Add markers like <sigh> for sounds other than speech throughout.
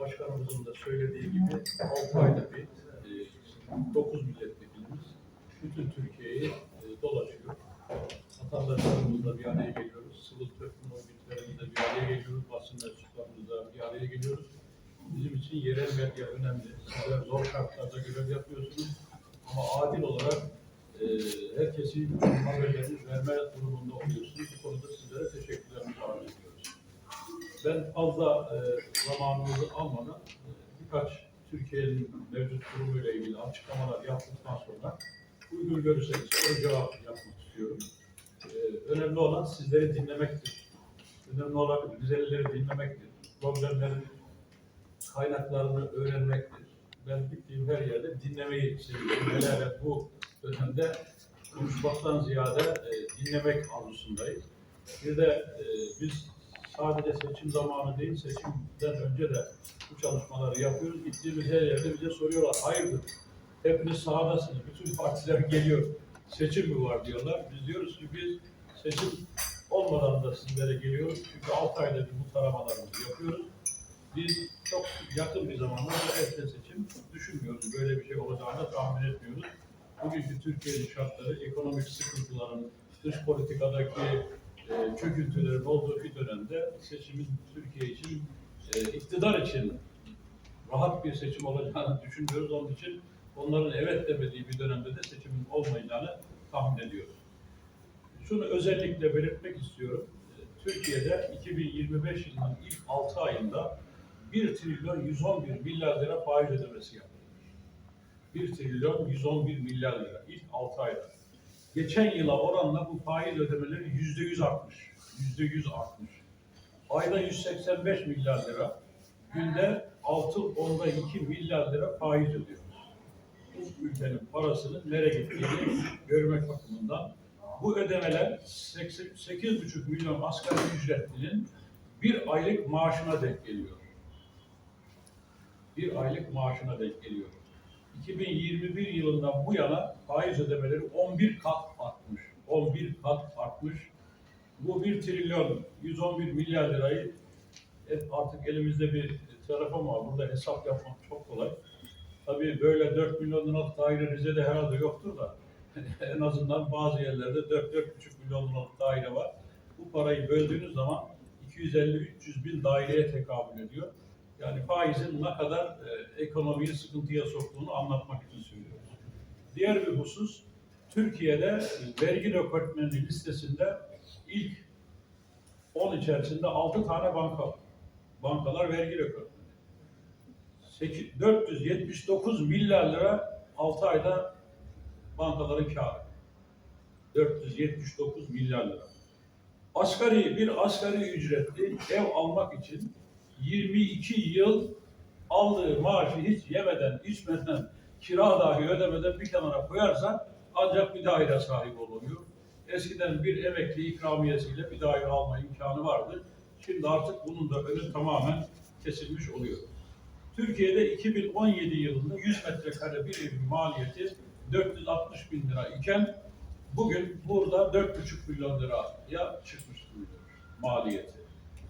başkanımızın da söylediği gibi 6 ayda bir e, 9 milletvekilimiz bütün Türkiye'yi e, dolaşıyor. Vatandaşlarımızla bir araya geliyoruz. Sivil toplum örgütlerimizle bir araya geliyoruz. Basın mensuplarımızla bir araya geliyoruz. Bizim için yerel medya önemli. Sizler zor şartlarda görev yapıyorsunuz. Ama adil olarak e, herkesin haberlerini verme durumunda oluyorsunuz. Bu konuda sizlere teşekkürlerimizi arz ediyoruz. Ben fazla e, zamanınızı almadan e, birkaç Türkiye'nin mevcut durumuyla ilgili açıklamalar yaptıktan sonra uygun görürseniz soru cevap yapmak istiyorum. E, önemli olan sizleri dinlemektir. Önemli olan güzelleri dinlemektir. Problemlerin kaynaklarını öğrenmektir. Ben gittiğim her yerde dinlemeyi seviyorum. Hele bu dönemde konuşmaktan ziyade e, dinlemek arzusundayız. Bir de e, biz sadece seçim zamanı değil, seçimden önce de bu çalışmaları yapıyoruz. Gittiğimiz her yerde bize soruyorlar, hayırdır? Hepiniz sahadasınız, bütün partiler geliyor. Seçim mi var diyorlar. Biz diyoruz ki biz seçim olmadan da sizlere geliyoruz. Çünkü 6 ayda bir bu taramalarımızı yapıyoruz. Biz çok yakın bir zamanda da erken seçim düşünmüyoruz. Böyle bir şey olacağını tahmin etmiyoruz. Bugünkü Türkiye'nin şartları, ekonomik sıkıntıların, dış politikadaki e, çöküntülerin olduğu bir dönemde seçimin Türkiye için, e, iktidar için rahat bir seçim olacağını düşünmüyoruz. Onun için onların evet demediği bir dönemde de seçimin olmayacağını tahmin ediyoruz. Şunu özellikle belirtmek istiyorum. E, Türkiye'de 2025 yılının ilk 6 ayında 1 trilyon 111 milyar lira faiz ödemesi yapılmış. 1 trilyon 111 milyar lira ilk 6 ayda. Geçen yıla oranla bu faiz ödemeleri yüzde yüz artmış. Yüzde yüz artmış. Ayda 185 milyar lira, günde 6 onda 2 milyar lira faiz ödüyoruz. Bu ülkenin parasının nereye gittiğini görmek bakımından bu ödemeler 8,5 milyon asgari ücretlinin bir aylık maaşına denk geliyor. Bir aylık maaşına denk geliyor. 2021 yılından bu yana faiz ödemeleri 11 kat artmış. 11 kat artmış. Bu 1 trilyon 111 milyar lirayı artık elimizde bir telefon var. Burada hesap yapmak çok kolay. Tabii böyle 4 milyon liralık daire Rize'de herhalde yoktur da <laughs> en azından bazı yerlerde 4-4,5 milyon liralık daire var. Bu parayı böldüğünüz zaman 250-300 bin daireye tekabül ediyor. Yani faizin ne kadar e, ekonomiyi sıkıntıya soktuğunu anlatmak için söylüyoruz. Diğer bir husus, Türkiye'de vergi rekortmeni listesinde ilk 10 içerisinde 6 tane banka var. Bankalar vergi rekortmeni. 8 479 milyar lira 6 ayda bankaların karı. 479 milyar lira. Asgari bir asgari ücretli ev almak için 22 yıl aldığı maaşı hiç yemeden, içmeden, kira dahi ödemeden bir kenara koyarsa ancak bir daire sahibi oluyor. Eskiden bir emekli ikramiyesiyle bir daire alma imkanı vardı. Şimdi artık bunun da önü tamamen kesilmiş oluyor. Türkiye'de 2017 yılında 100 metrekare bir evin maliyeti 460 bin lira iken bugün burada 4,5 milyon liraya çıkmış maliyeti.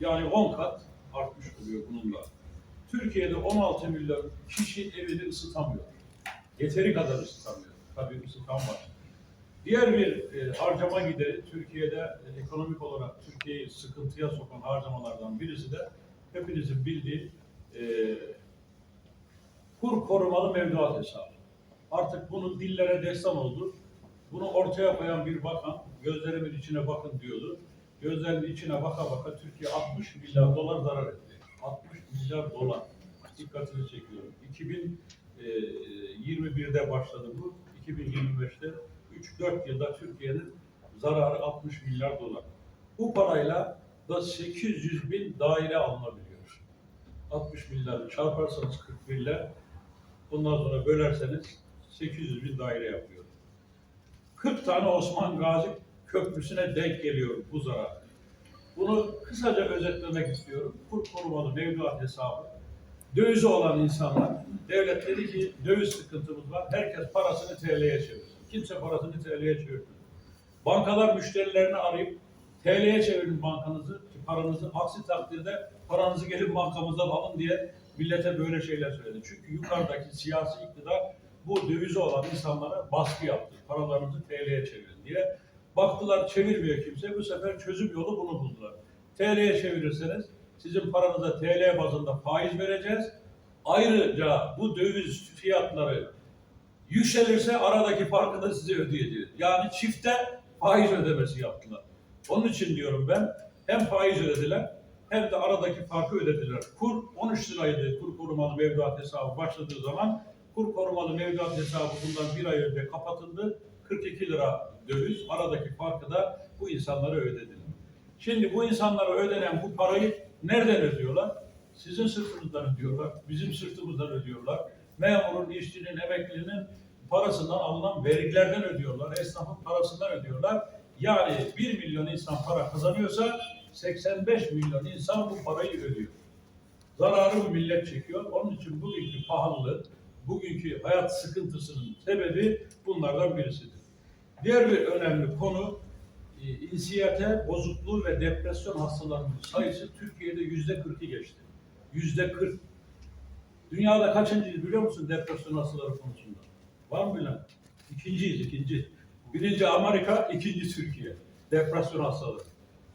Yani 10 kat artmış oluyor bununla. Türkiye'de 16 milyon kişi evini ısıtamıyor. Yeteri kadar ısıtamıyor. Tabii ısıtan var. Diğer bir e, harcama gideri Türkiye'de e, ekonomik olarak Türkiye'yi sıkıntıya sokan harcamalardan birisi de hepinizin bildiği e, kur korumalı mevduat hesabı. Artık bunun dillere destan oldu. Bunu ortaya koyan bir bakan gözlerimin içine bakın diyordu. Gözlerinin içine baka baka Türkiye 60 milyar dolar zarar etti. 60 milyar dolar. Dikkatini çekiyorum. 2021'de başladı bu. 2025'te 3-4 yılda Türkiye'nin zararı 60 milyar dolar. Bu parayla da 800 bin daire alınabiliyor. 60 milyarı çarparsanız 41 ile bundan sonra bölerseniz 800 bin daire yapıyor. 40 tane Osman Gazi Köprüsü'ne denk geliyor bu zarar. Bunu kısaca özetlemek istiyorum. Kur korumalı mevduat hesabı. Dövizi olan insanlar, devlet dedi ki döviz sıkıntımız var, herkes parasını TL'ye çevirsin. Kimse parasını TL'ye çevirmiyor. Bankalar müşterilerini arayıp TL'ye çevirin bankanızı, paranızı. Aksi takdirde paranızı gelin bankamızdan alın diye millete böyle şeyler söyledi. Çünkü yukarıdaki siyasi iktidar bu dövize olan insanlara baskı yaptı. Paralarınızı TL'ye çevirin diye. Baktılar çevirmiyor kimse. Bu sefer çözüm yolu bunu buldular. TL'ye çevirirseniz sizin paranıza TL bazında faiz vereceğiz. Ayrıca bu döviz fiyatları yükselirse aradaki farkı da size ödeyeceğiz. Yani çifte faiz ödemesi yaptılar. Onun için diyorum ben hem faiz ödediler hem de aradaki farkı ödediler. Kur 13 liraydı kur korumalı mevduat hesabı başladığı zaman kur korumalı mevduat hesabı bundan bir ay önce kapatıldı. 42 lira döviz aradaki farkı da bu insanlara ödediler. Şimdi bu insanlara ödenen bu parayı nereden ödüyorlar? Sizin sırtınızdan ödüyorlar, bizim sırtımızdan ödüyorlar. Memurun, işçinin, emeklinin parasından alınan vergilerden ödüyorlar, esnafın parasından ödüyorlar. Yani 1 milyon insan para kazanıyorsa 85 milyon insan bu parayı ödüyor. Zararı bu millet çekiyor. Onun için bugünkü pahalılık, bugünkü hayat sıkıntısının sebebi bunlardan birisidir. Diğer bir önemli konu e, insiyete, bozukluğu ve depresyon hastalarının sayısı Türkiye'de yüzde 40'ı geçti. Yüzde 40. Dünyada kaçıncıyız biliyor musun depresyon hastaları konusunda? Var mı bilen? İkinciyiz, ikinci. Birinci Amerika, ikinci Türkiye. Depresyon hastalığı.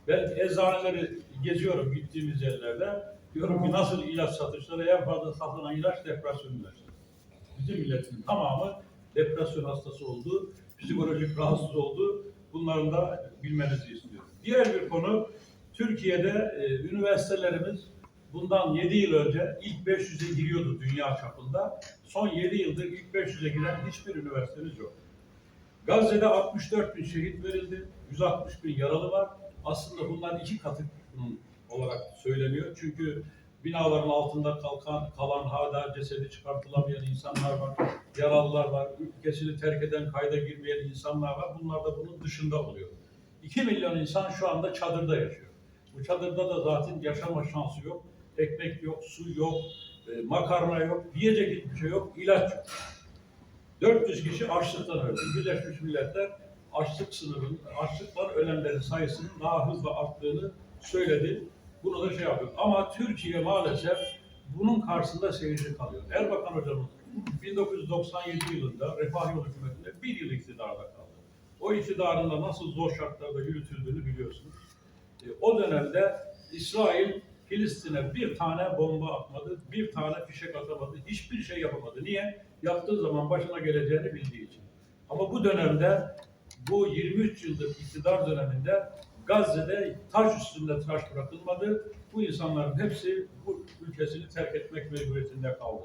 Ben eczaneleri geziyorum gittiğimiz yerlerde. Diyorum ki nasıl ilaç satışları en fazla satılan ilaç depresyon ilaçları. Bizim milletin tamamı depresyon hastası oldu, psikolojik rahatsız oldu. Bunların da bilmenizi istiyorum. Diğer bir konu, Türkiye'de e, üniversitelerimiz bundan 7 yıl önce ilk 500'e giriyordu dünya çapında. Son 7 yıldır ilk 500'e giren hiçbir üniversitemiz yok. Gazze'de 64 bin şehit verildi, 160 bin yaralı var. Aslında bunlar iki katı olarak söyleniyor. Çünkü binaların altında kalkan, kalan hala cesedi çıkartılamayan insanlar var, yaralılar var, ülkesini terk eden, kayda girmeyen insanlar var. Bunlar da bunun dışında oluyor. 2 milyon insan şu anda çadırda yaşıyor. Bu çadırda da zaten yaşama şansı yok. Ekmek yok, su yok, e, makarna yok, yiyecek hiçbir şey yok, ilaç yok. 400 kişi açlıktan öldü. Birleşmiş Milletler açlık sınırının, açlıktan ölenlerin sayısının daha hızlı arttığını söyledi. Bunu da şey yapıyor. Ama Türkiye maalesef bunun karşısında seyirci kalıyor. Erbakan hocamız 1997 yılında Refah Yolu hükümetinde bir yıl iktidarda kaldı. O iktidarında nasıl zor şartlarda yürütüldüğünü biliyorsunuz. E, o dönemde İsrail Filistin'e bir tane bomba atmadı, bir tane fişek atamadı, hiçbir şey yapamadı. Niye? Yaptığı zaman başına geleceğini bildiği için. Ama bu dönemde, bu 23 yıllık iktidar döneminde Gazze'de taş üstünde taş bırakılmadı. Bu insanların hepsi bu ülkesini terk etmek mecburiyetinde kaldı.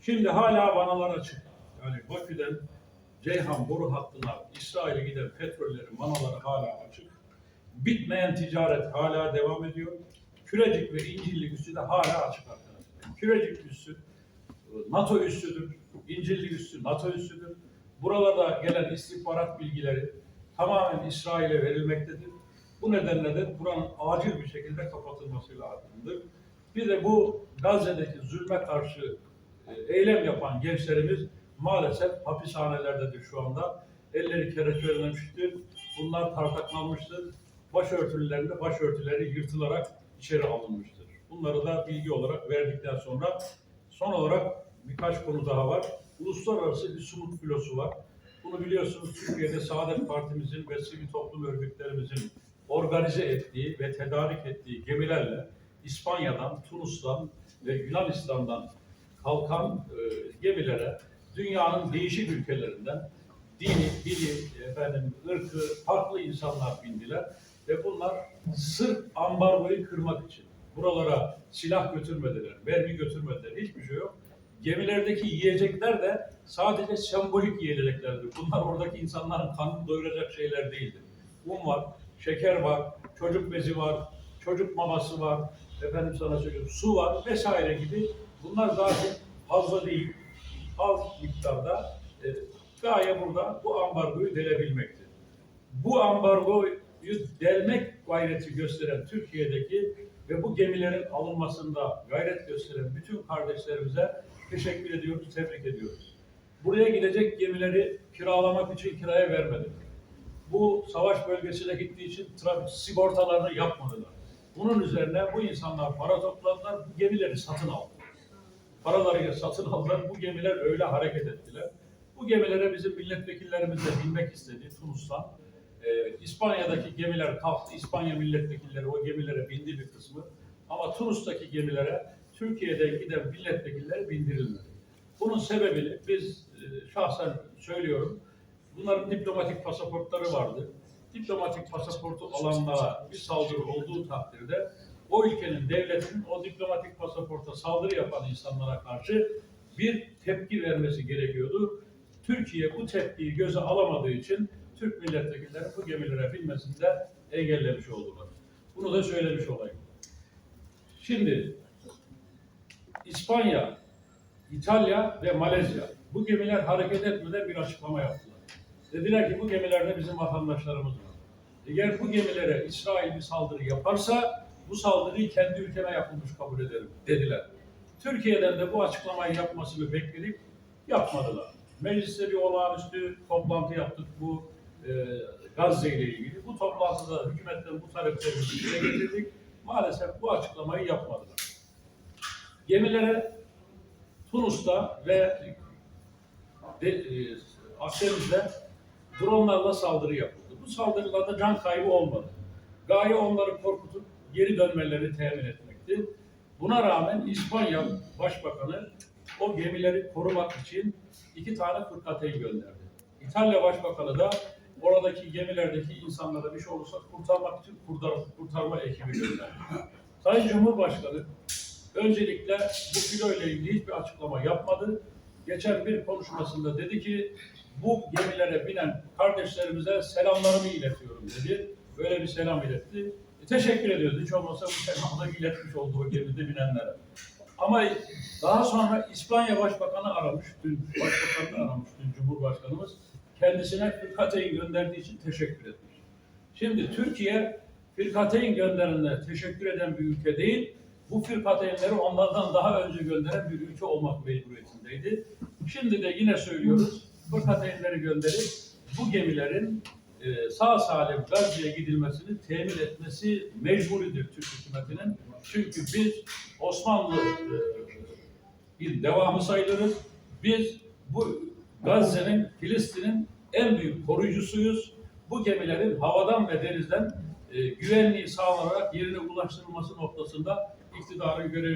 Şimdi hala vanalar açık. Yani Bakü'den Ceyhan boru hattına İsrail'e giden petrollerin vanaları hala açık. Bitmeyen ticaret hala devam ediyor. Kürecik ve İncirlik üssü de hala açık arkadaşlar. Kürecik üssü NATO üssüdür. İncirlik üssü NATO üssüdür. Buralarda gelen istihbarat bilgileri tamamen İsrail'e verilmektedir. Bu nedenle de buranın acil bir şekilde kapatılması lazımdır. Bir de bu Gazze'deki zulme karşı e, eylem yapan gençlerimiz maalesef hapishanelerdedir şu anda. Elleri kelepçelenmiştir. Bunlar tartaklanmıştır. Başörtülerinde başörtüleri yırtılarak içeri alınmıştır. Bunları da bilgi olarak verdikten sonra son olarak birkaç konu daha var. Uluslararası bir sumut filosu var. Bunu biliyorsunuz Türkiye'de Saadet Partimizin ve sivil toplum örgütlerimizin organize ettiği ve tedarik ettiği gemilerle İspanya'dan, Tunus'tan ve Yunanistan'dan kalkan e, gemilere dünyanın değişik ülkelerinden dini, dili, efendim, ırkı, farklı insanlar bindiler ve bunlar sırf ambargoyu kırmak için. Buralara silah götürmediler, mermi götürmediler, hiçbir şey yok. Gemilerdeki yiyecekler de sadece sembolik yiyeceklerdir. Bunlar oradaki insanların karnını doyuracak şeyler değildir. Un var, şeker var, çocuk bezi var, çocuk maması var, efendim sana söyleyeyim su var vesaire gibi. Bunlar zaten fazla değil, az miktarda e, gaye burada bu ambargoyu delebilmektir. Bu ambargoyu delmek gayreti gösteren Türkiye'deki ve bu gemilerin alınmasında gayret gösteren bütün kardeşlerimize teşekkür ediyoruz, tebrik ediyoruz. Buraya gidecek gemileri kiralamak için kiraya vermedik. Bu savaş bölgesine gittiği için trafik sigortalarını yapmadılar. Bunun üzerine bu insanlar para topladılar, bu gemileri satın aldılar. paralarıyla satın aldılar. Bu gemiler öyle hareket ettiler. Bu gemilere bizim milletvekillerimiz de binmek istedi Tunus'tan. Ee, İspanya'daki gemiler kalktı. İspanya milletvekilleri o gemilere bindi bir kısmı. Ama Tunus'taki gemilere Türkiye'den giden milletvekilleri bindirilmedi. Bunun sebebini biz e, şahsen söylüyorum. Bunların diplomatik pasaportları vardı. Diplomatik pasaportu olanlara bir saldırı olduğu takdirde o ülkenin devletinin o diplomatik pasaporta saldırı yapan insanlara karşı bir tepki vermesi gerekiyordu. Türkiye bu tepkiyi göze alamadığı için Türk milletvekilleri bu gemilere binmesini de engellemiş oldular. Bunu da söylemiş olayım. Şimdi İspanya, İtalya ve Malezya bu gemiler hareket etmeden bir açıklama yaptılar. Dediler ki bu gemilerde bizim vatandaşlarımız var. Eğer bu gemilere İsrail bir saldırı yaparsa bu saldırıyı kendi ülkeme yapılmış kabul ederim dediler. Türkiye'den de bu açıklamayı yapmasını bekledik, yapmadılar. Mecliste bir olağanüstü toplantı yaptık bu e, Gazze ile ilgili. Bu toplantıda hükümetten bu taleplerimizi dile getirdik. Maalesef bu açıklamayı yapmadılar. Gemilere Tunus'ta ve de, e, Akdeniz'de dronlarla saldırı yapıldı. Bu saldırılarda can kaybı olmadı. Gaye onları korkutup geri dönmeleri temin etmekti. Buna rağmen İspanya Başbakanı o gemileri korumak için iki tane fırkateyn gönderdi. İtalya Başbakanı da oradaki gemilerdeki insanlara bir şey olursa kurtarmak için kurtar, kurtarma ekibi gönderdi. Sayın Cumhurbaşkanı öncelikle bu filo ile ilgili hiçbir açıklama yapmadı. Geçen bir konuşmasında dedi ki bu gemilere binen kardeşlerimize selamlarımı iletiyorum dedi. Böyle bir selam iletti. E, teşekkür ediyoruz. Hiç olmazsa bu selamı da iletmiş oldu o gemide binenlere. Ama daha sonra İspanya Başbakanı aramış, dün Başbakanı aramış dün Cumhurbaşkanımız. Kendisine fırkateyn gönderdiği için teşekkür etmiş. Şimdi Türkiye fırkateyn gönderenlere teşekkür eden bir ülke değil, bu fırkateynleri onlardan daha önce gönderen bir ülke olmak mecburiyetindeydi. Şimdi de yine söylüyoruz, fırkateynleri gönderip bu gemilerin e, sağ salim Gazze'ye gidilmesini temin etmesi mecburidir Türk hükümetinin. Çünkü biz Osmanlı e, bir devamı sayılırız. Biz bu Gazze'nin, Filistin'in en büyük koruyucusuyuz. Bu gemilerin havadan ve denizden e, güvenliği sağlanarak yerine ulaştırılması noktasında iktidarın görevi